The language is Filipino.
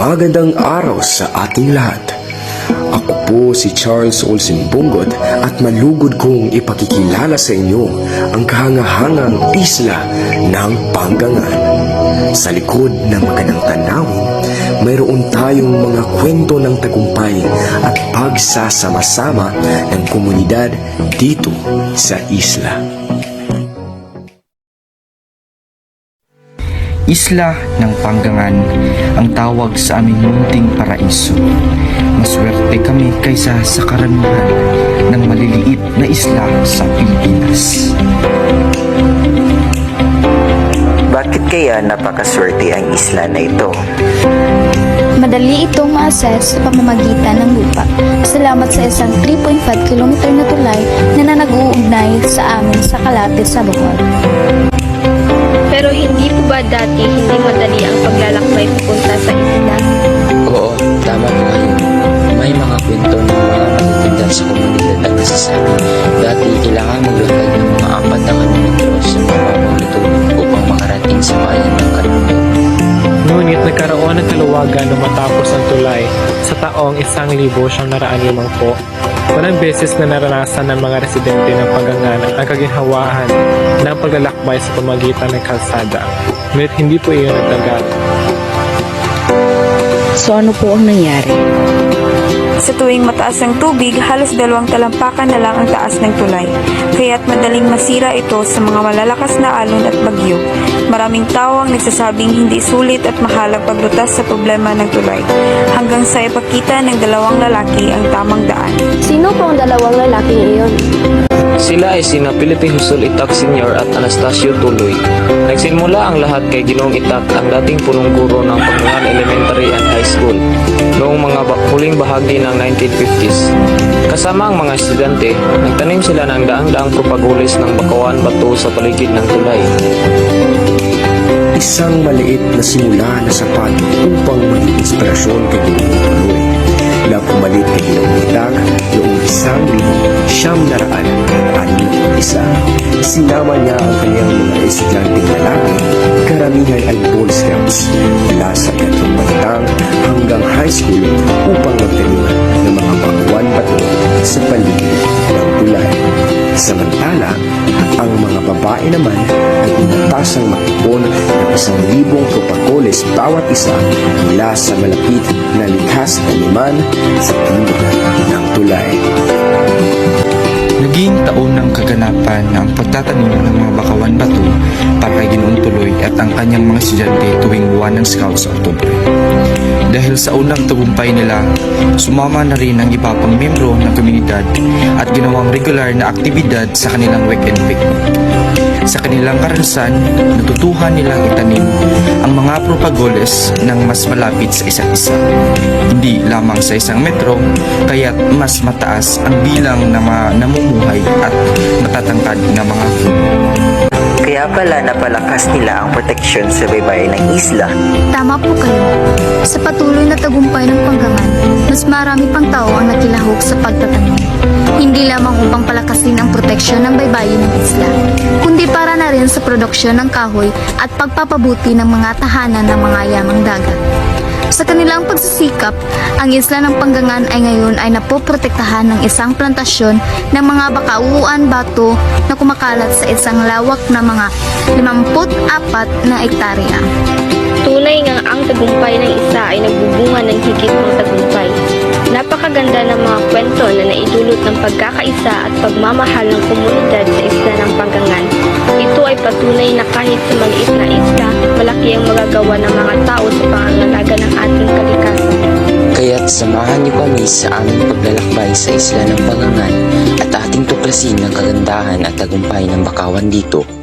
Magandang araw sa ating lahat. Ako po si Charles Olsen Bungot at malugod kong ipakikilala sa inyo ang kahangahangang isla ng Panggangan. Sa likod ng magandang tanawin, mayroon tayong mga kwento ng tagumpay at pagsasama-sama ng komunidad dito sa isla. Isla ng Panggangan ang tawag sa aming munting paraiso. Maswerte kami kaysa sa karamihan ng maliliit na isla sa Pilipinas. Bakit kaya napakaswerte ang isla na ito? Madali itong ma-assess sa pamamagitan ng lupa. Salamat sa isang 3.5 km na tulay na nag-uugnay sa amin sa Kalapit sa Bohol. Pero hindi po ba dati hindi madali ang paglalakbay papunta sa isla? Oo, tama po kayo. May mga kwento ng mga natitinda sa komunidad ang nasasabi. Dati, kailangan maglakad ng mga apat na kilometro sa mababang litulog upang makarating sa bayan ng Kalumpit. Ngunit nagkaroon ng kaluwagan nung matapos ang tulay sa taong isang libo siyang naraan limang po. Walang beses na naranasan ng mga residente ng Panggangan ang kaginhawaan ng paglalakbay sa pamagitan ng kalsada. Ngunit hindi po iyon nagtagal. So ano po ang nangyari? Sa tuwing mataas ang tubig, halos dalawang talampakan na lang ang taas ng tulay. Kaya't madaling masira ito sa mga malalakas na alon at bagyo. Maraming tao ang nagsasabing hindi sulit at mahalang paglutas sa problema ng tulay. Hanggang sa ipakita ng dalawang lalaki ang tamang daan. Dalawang lalaki iyon? Sila ay sina Philippine Husul Itak Sr. at Anastasio Tuloy. Nagsimula ang lahat kay Ginoong Itak, ang dating punong guro ng Pagmangan Elementary and High School noong mga huling bahagi ng 1950s. Kasama ang mga estudyante, nagtanim sila ng daang-daang propagulis ng bakawan bato sa paligid ng tulay. Isang maliit na simula na sapat upang maging inspirasyon kay Ginoong Tuloy isang libo siyam na raan at isa. Sinama niya ang kanyang mga estudyanteng lalaki, karamihan ay Boy Scouts mula sa tatlong batang hanggang high school upang magtanim ng mga bangwan bato sa paligid ng tulay. Samantala, ang mga babae naman ay inatasang makipon ng isang libong propagoles bawat isa mula sa malapit na likas na liman sa timog ng tulay. Naging taon ng kaganapan ang pagtatanim ng mga bakawan bato para kay Ginoong Tuloy at ang kanyang mga estudyante tuwing buwan ng Scout sa Oktubre. Dahil sa unang tagumpay nila, sumama na rin ang iba pang membro ng komunidad at ginawang regular na aktibidad sa kanilang weekend picnic. Sa kanilang karanasan, natutuhan nilang itanim ang mga propagoles ng mas malapit sa isa't isa. Hindi lamang sa isang metro, kaya't mas mataas ang bilang ng mga namumuhay at matatangkad na mga puno. Kaya pala napalakas nila ang proteksyon sa baybayin ng isla. Tama po kayo. Sa patuloy na tagumpay ng panggangan, mas marami pang tao ang nakilahok sa pagtatanim. Hindi lamang upang palakasin ang proteksyon ng baybayin ng isla, kundi para na rin sa produksyon ng kahoy at pagpapabuti ng mga tahanan ng mga yamang dagat. Sa kanilang pagsisikap, ang isla ng Panggangan ay ngayon ay napoprotektahan ng isang plantasyon ng mga bakauuan bato na kumakalat sa isang lawak na mga 54 na ektarya. Tunay nga ang tagumpay ng isa ay nagbubunga ng higit ng tagumpay. Napakaganda ng mga kwento na naidulot ng pagkakaisa at pagmamahal ng komunidad sa isla ng Panggangan. Ito ay patunay na kahit sa maliit na isla, malaki ang magagawa ng mga tao sa pangangalaga ng ating kalikasan. Kaya't samahan niyo kami sa aming paglalakbay sa isla ng Pangangan at ating tuklasin ang kagandahan at tagumpay ng bakawan dito